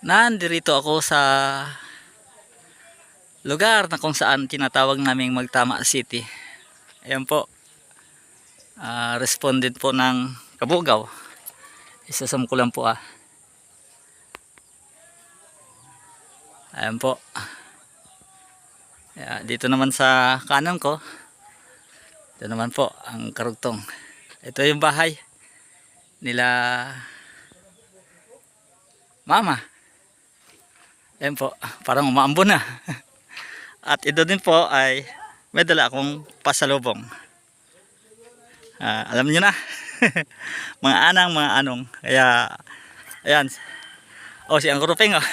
Nandirito ako sa lugar na kung saan tinatawag naming Magtama City. Ayan po. Ah, respondent po ng Kabugaw. Isasam ko lang po ah. Ayan po. Kaya dito naman sa kanan ko. Ito naman po ang karugtong. Ito yung bahay nila Mama. Ayan po, parang umaambon na. At ito din po ay may dala akong pasalubong. Ah, alam niyo na. mga anang, mga anong. Kaya, ayan. Oh, si Uncle Rupeng. Oh.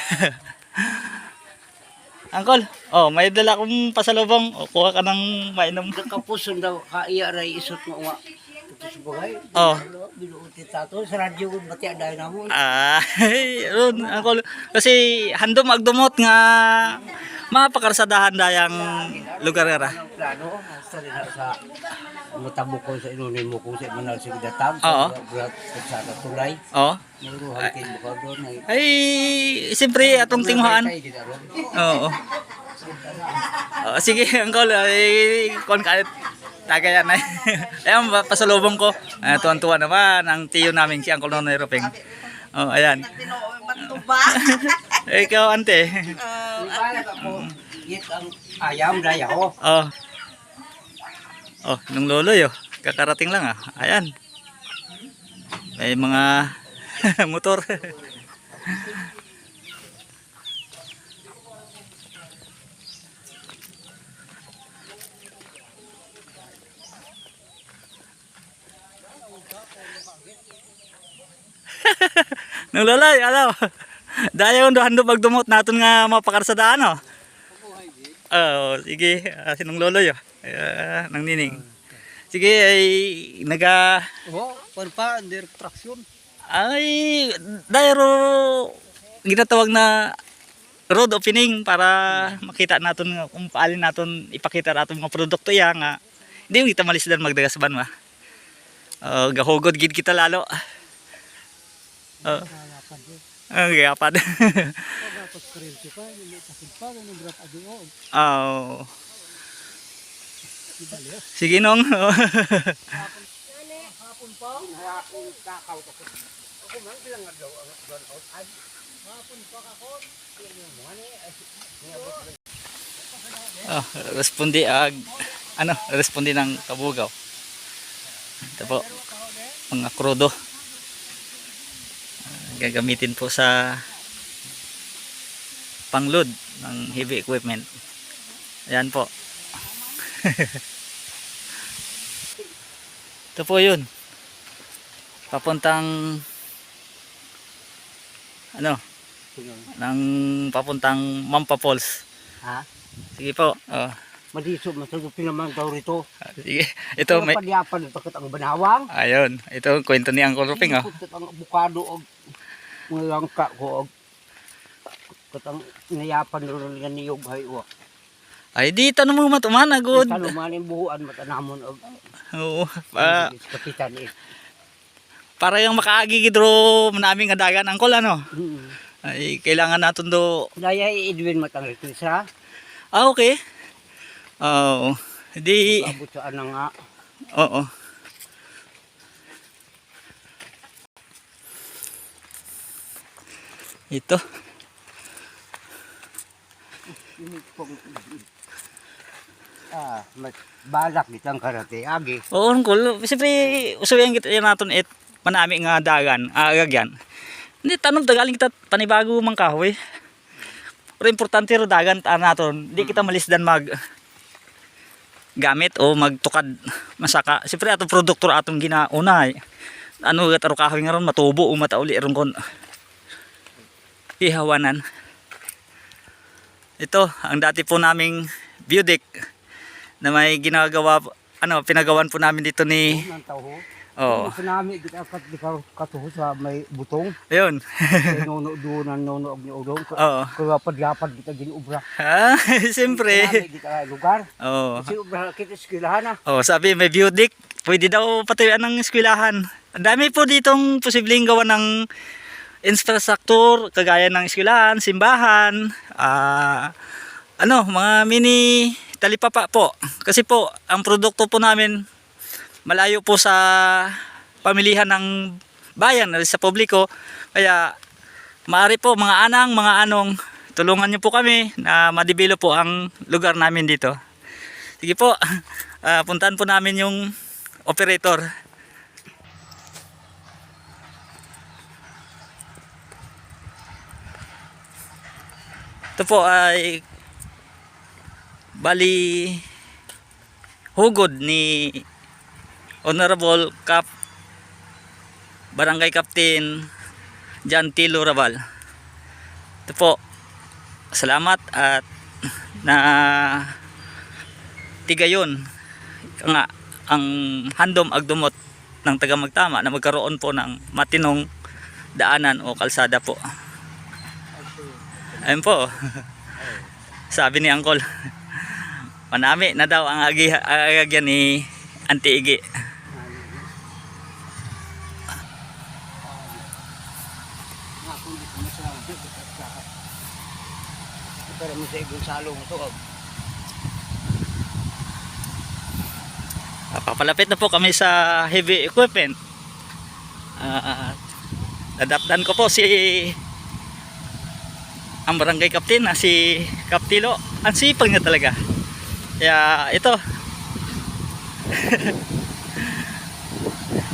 Uncle, oh, may dala akong pasalubong. O, kuha ka ng mainom. Nakapuson daw, kaiya ray isot mo nga. Oh. Ko. Ah, ron, Uncle. Kasi handom agdumot nga mapakarsadahan dayang lugar. Ang plano, sa sa matabo ko sa inunin mo kung sa manal sa. Oo. Brat sa sa tulay. Oh. Doon. ay- Ay, siyempre atong. Ay, ron. Oo. Oh, sige, Uncle. Ay, kon ka Tagay yan ay. Ayan, pa- pasalubong ko. Uh, tuwan-tuwa naman ang tiyo namin si Uncle Nonoy Ropeng. Oh, ayan. Eh, Ikaw, ante. Ang ayam daya ko. Oh. Oh, nung loloy oh. Kakarating lang ah. Ayan. May mga motor. Nung loloy, ano? Dahil yung dohan doon magdumot natin nga mapakarsadaan oh. Oo, sige. Uh, sinong lolo yo? Uh, nang nining. Sige, ay naga Oo, pan pa, under traction. ay dayro ginatawag na road opening para makita natin kung paalin natin ipakita natin mga produkto ya nga hindi kita malis dan magdagasban ma. Oh, gahugod gid kita lalo. Oh. Ang gapad. Dapat kurente pa, hindi takid pa, ano brat adi o. Oh. Sige nong. Hapon pa, hapon kakaw ko. Ako man bilang nga daw ang out. Ay, hapon pa ako. Oh, respondi ag ano, respondi ng kabugaw. Ito po, mga krudo. Ah, Gagamitin po sa pangload ng heavy equipment. Ayan po. Ito po yun. Papuntang ano, ng papuntang Mampa Falls. Ha? Sige po. Oh. Madiso, masagupin naman daw rito. Sige. Ito may Padiapan, bakit ang banawang? Ayun, ito ang kwento ni Uncle Ruping oh. Bakit ang abukado o mga langka ko katang nayapan rin nga niyog hay o. Ay di tanong mo matumana good. Talo man yung buhuan matanamon Oo. Pa, kapitan eh. para yung makaagi gidro naming adagan Uncle ano. Mm. Ay kailangan natin do. Daya i-Edwin matang ito sa Ah okay. Oo. Di abot sa anang nga. oo. Ito. Ah, balak ditang karate agi. Oo Uncle, siyempre usayan kita yan natin it manami nga dagan, agagyan. Hindi tanong tagaling kita panibago mang kahoy. Pero importante ro dagan ta naton, di kita malisdan mag gamit o magtukad masaka. Siyempre atong produkto atong ginauna eh. Ano gat aro kahoy nga ron matubo o matauli ron kon. Ihawanan. Ito, ang dati po naming view deck na may ginagawa ano pinagawan po namin dito ni ho. oh Sa nami kita kat di ka katuho sa may butong. ayun Kay nono dunan nono og ni udong. oo Kaya padlapad kita ginubra. ah siyempre Nami kita lugar. oh Kasi ubra kita eskwelahan na. oh sabi may view deck pwede daw patuyuan ng eskwelahan ang dami po ditong posibleng gawa ng infrastructure kagaya ng eskwelahan, simbahan, ah, ano, mga mini talipapa po. Kasi po, ang produkto po namin malayo po sa pamilihan ng bayan, sa publiko. Kaya Maari po mga anang, mga anong, tulungan niyo po kami na madibilo po ang lugar namin dito. Sige po, ah, puntahan po namin yung operator. Ito po ay bali hugod ni Honorable Cap Barangay Captain John Tilo Raval. Ito po. Salamat at na tigayon nga ang handom agdumot ng taga magtama na magkaroon po ng matinong daanan o kalsada po. Ayun po. Sabi ni Angkol. Manami na daw ang agi agagyan ni Auntie Igi. Pero mo sa ibang salong ito. oh. Ah, Papalapit na po kami sa heavy equipment. Ah, adaptan ko po si ang barangay captain na si Kaptilo. Ang sipag niya talaga. Kaya ito.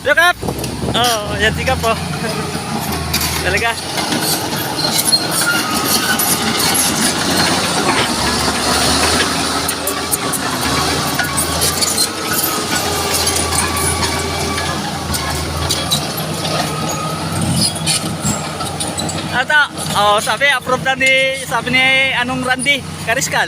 Look up! Oh, yan si Kap po. talaga. Oh, sabi, approve na ni, sabi ni, anong Randy, Kariskal.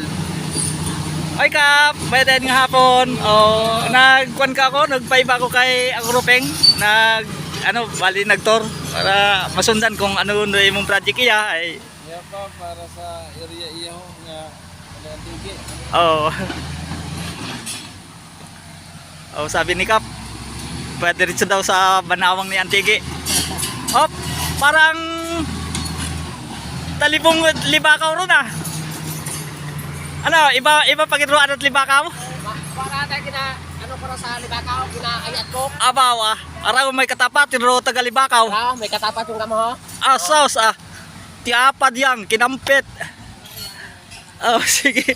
Ay kap, pwede nga hapon. Oh, nagkuan ka ako, nagpaiba ako kay Agropeng, nag ano, bali nagtor para masundan kung ano na imong project iya ay Yan pa para sa area iya ho nga ano tigi. oh. oh, sabi ni Kap, pwede rin daw sa banawang ni Antigi. Hop, parang talibong libakaw ron ah. Ano, iba iba pagitruan at libakaw? Para tayo kina, ano para sa libakaw, kinaayat ko. Abaw ah. Araw may katapat, tinro taga libakaw. Ah, may katapat yung kamo. Ah, sauce ah. Tiapad yang, kinampit. Oh, sige.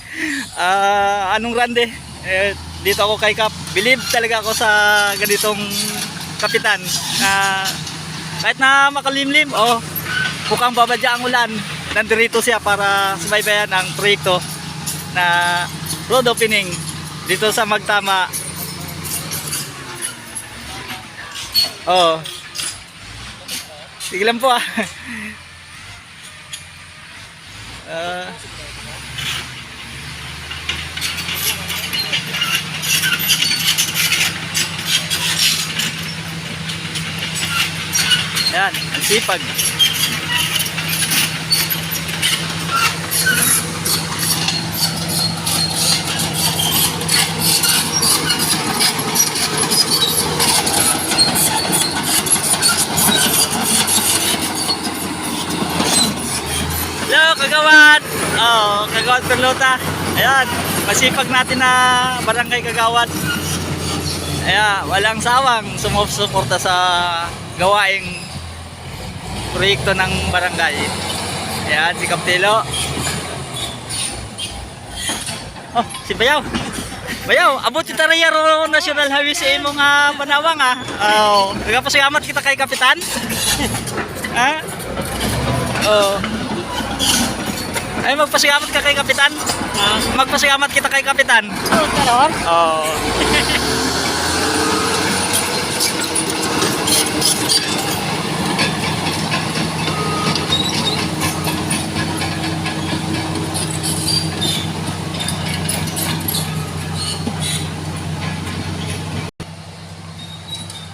Ah, anong rande? Eh, dito ako kay Kap. Believe talaga ako sa ganitong kapitan na kahit na makalimlim, oh, mukhang babadya ang ulan. Nandirito siya para subaybayan ang proyekto na road opening dito sa Magtama. Oh. Sige lang po ah. Ah. Yan, ang sipag. Hello, kagawad! Kagawad Perlota. Ayan, masipag natin na barangay kagawad. Ayan, walang sawang sumusuporta sa gawaing proyekto ng barangay. Ayan, si Kaptilo. Oh, si Bayaw. Bayaw, abot yung tarayar o National Highway sa imong nga banawang ah. Oh, nagapasalamat kita kay Kapitan. ha? Oh. Ay, magpasalamat ka kay Kapitan. Magpasalamat kita kay Kapitan. Oh, kalor. Oh.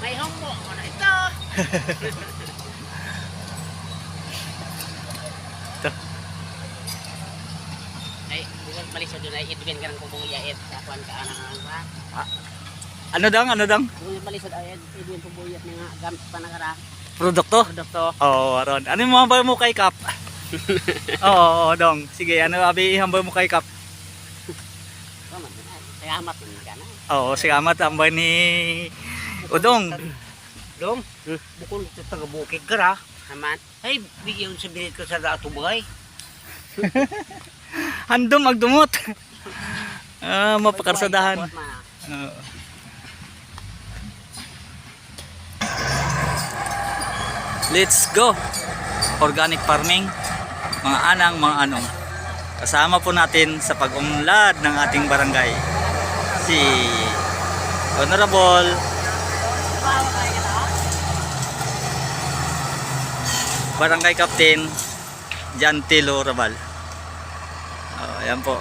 May humbo mo na ito. it bin kanang kubong iyait sa kuan ka anang ba. Ano dang, ano dang? Balik sa ayat it bin kubong iyat nga gamit pa nagara. produkto. Produkto. Oo, aron. Ano yung mga mo kay Kap? Oo, oo, dong. Sige, ano abi ihambay mo kay Kap? Salamat naman ka na. Oo, sigamat ambay ni Udong. Dong, bukol sa taga-bukid ka ra. Haman. Ay, bigyan sa bilit ko sa dato bagay. Handom magdumot. Ah, mapakarsadahan. Oo. Let's go. Organic farming, mga anang, mga anong. Kasama po natin sa pag-unlad ng ating barangay si Honorable Barangay Captain Jan Tilo Rabal. Oh, ayan po.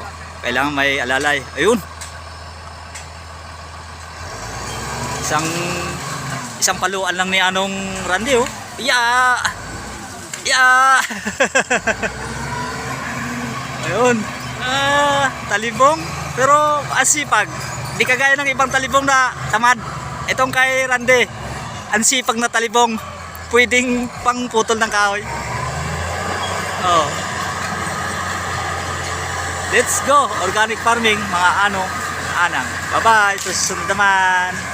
Kailangan may alalay. Ayun. Isang isang paluan lang ni anong Randy oh. Ya! Ya! Ayun. Ah, talibong pero asipag. Di kagaya ng ibang talibong na tamad. Itong kay Randy, ang sipag na talibong. Pwedeng pang putol ng kahoy. Oh. Let's go! Organic farming, mga ano, anang. Bye-bye! Susunod naman!